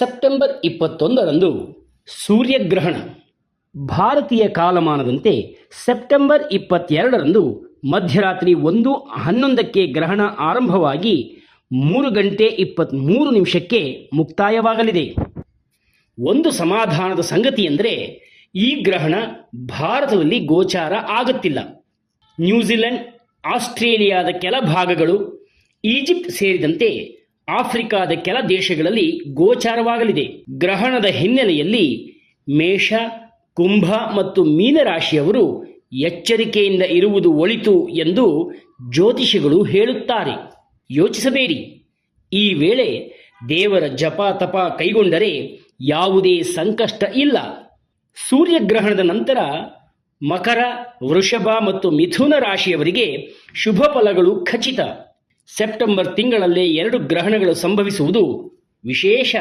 September ಇಪ್ಪತ್ತೊಂದರಂದು ಸೂರ್ಯಗ್ರಹಣ. ಭಾರತೀಯ ಕಾಲಮಾನದಂತೆ ಸೆಪ್ಟೆಂಬರ್ ಇಪ್ಪತ್ತೆರಡರಂದು ಮಧ್ಯರಾತ್ರಿ ಒಂದು ಹನ್ನೊಂದಕ್ಕೆ ಗ್ರಹಣ ಆರಂಭವಾಗಿ ಮೂರು ಗಂಟೆ ಇಪ್ಪತ್ತ್ಮೂರು ನಿಮಿಷಕ್ಕೆ ಮುಕ್ತಾಯವಾಗಲಿದೆ. ಒಂದು ಸಮಾಧಾನದ ಸಂಗತಿ ಎಂದರೆ ಈ ಗ್ರಹಣ ಭಾರತದಲ್ಲಿ ಗೋಚಾರ ಆಗುತ್ತಿಲ್ಲ. ನ್ಯೂಜಿಲೆಂಡ್, ಆಸ್ಟ್ರೇಲಿಯಾದ ಕೆಲ ಭಾಗಗಳು, ಈಜಿಪ್ಟ್ ಸೇರಿದಂತೆ ಆಫ್ರಿಕಾದ ಕೆಲ ದೇಶಗಳಲ್ಲಿ ಗೋಚಾರವಾಗಲಿದೆ. ಗ್ರಹಣದ ಹಿನ್ನೆಲೆಯಲ್ಲಿ ಮೇಷ, ಕುಂಭ ಮತ್ತು ಮೀನರಾಶಿಯವರು ಎಚ್ಚರಿಕೆಯಿಂದ ಇರುವುದು ಒಳಿತು ಎಂದು ಜ್ಯೋತಿಷಿಗಳು ಹೇಳುತ್ತಾರೆ. ಯೋಚಿಸಬೇಡಿ. ಈ ವೇಳೆ ದೇವರ ಜಪ ತಪ ಕೈಗೊಂಡರೆ ಯಾವುದೇ ಸಂಕಷ್ಟ ಇಲ್ಲ. ಸೂರ್ಯಗ್ರಹಣದ ನಂತರ ಮಕರ, ವೃಷಭ ಮತ್ತು ಮಿಥುನ ರಾಶಿಯವರಿಗೆ ಶುಭ ಫಲಗಳು ಖಚಿತ. ಸೆಪ್ಟೆಂಬರ್ ತಿಂಗಳಲ್ಲಿ ಎರಡು ಗ್ರಹಣಗಳು ಸಂಭವಿಸುವುದು ವಿಶೇಷ.